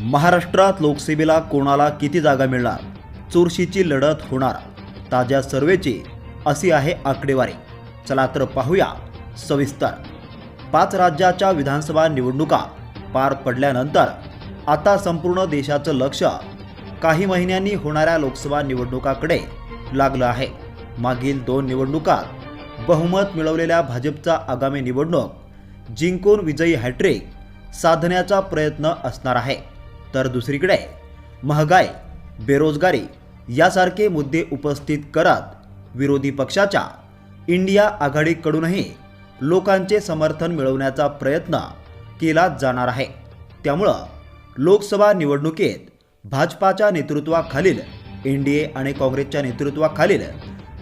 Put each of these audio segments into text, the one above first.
महाराष्ट्रात लोकसभेला कोणाला किती जागा मिळणार? चुरशीची लढत होणार. ताज्या सर्वेची अशी आहे आकडेवारी. चला तर पाहूया सविस्तर. पाच राज्याच्या विधानसभा निवडणुका पार पडल्यानंतर आता संपूर्ण देशाचं लक्ष काही महिन्यांनी होणाऱ्या लोकसभा निवडणुकाकडे लागलं आहे. मागील दोन निवडणुकात बहुमत मिळवलेल्या भाजपचा आगामी निवडणूक जिंकून विजयी हॅट्रिक साधण्याचा प्रयत्न असणार आहे. तर दुसरीकडे महागाई बेरोजगारी यासारखे मुद्दे उपस्थित करत विरोधी पक्षाच्या इंडिया आघाडीकडूनही लोकांचे समर्थन मिळवण्याचा प्रयत्न केला जाणार आहे. त्यामुळं लोकसभा निवडणुकीत भाजपाच्या नेतृत्वाखालील एन डी ए आणि काँग्रेसच्या नेतृत्वाखालील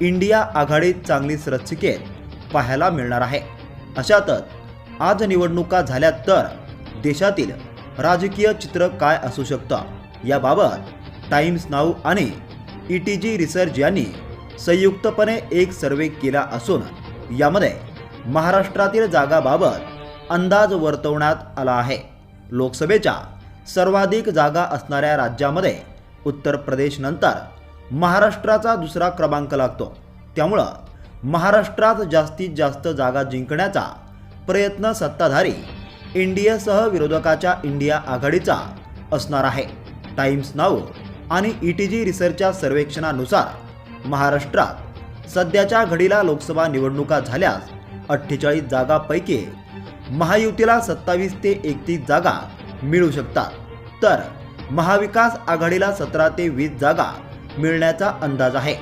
इंडिया आघाडीत चांगली रचिकेत पाहायला मिळणार आहे. अशातच आज निवडणुका झाल्या तर देशातील राजकीय चित्र काय असू शकतं? याबाबत टाइम्स नाऊ आणि ई टी जी रिसर्च यांनी संयुक्तपणे एक सर्वे केला असून यामध्ये महाराष्ट्रातील जागाबाबत अंदाज वर्तवण्यात आला आहे. लोकसभेच्या सर्वाधिक जागा असणाऱ्या राज्यामध्ये उत्तर प्रदेशनंतर महाराष्ट्राचा दुसरा क्रमांक लागतो. त्यामुळं महाराष्ट्रात जास्तीत जास्त जागा जिंकण्याचा प्रयत्न सत्ताधारी इंडियासह विरोधकाच्या इंडिया आघाडीचा असणार आहे. टाइम्स नाऊ आणि ई टी जी रिसर्चच्या सर्वेक्षणानुसार महाराष्ट्रात सध्याच्या घडीला लोकसभा निवडणुका झाल्यास अठ्ठेचाळीस जागापैकी महायुतीला सत्तावीस ते एकतीस जागा मिळू शकतात. तर महाविकास आघाडीला सतरा ते वीस जागा मिळण्याचा अंदाज आहे.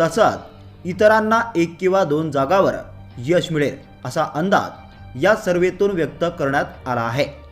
तसंच इतरांना एक किंवा दोन जागावर यश मिळेल असा अंदाज या सर्वेतून व्यक्त करण्यात आला आहे.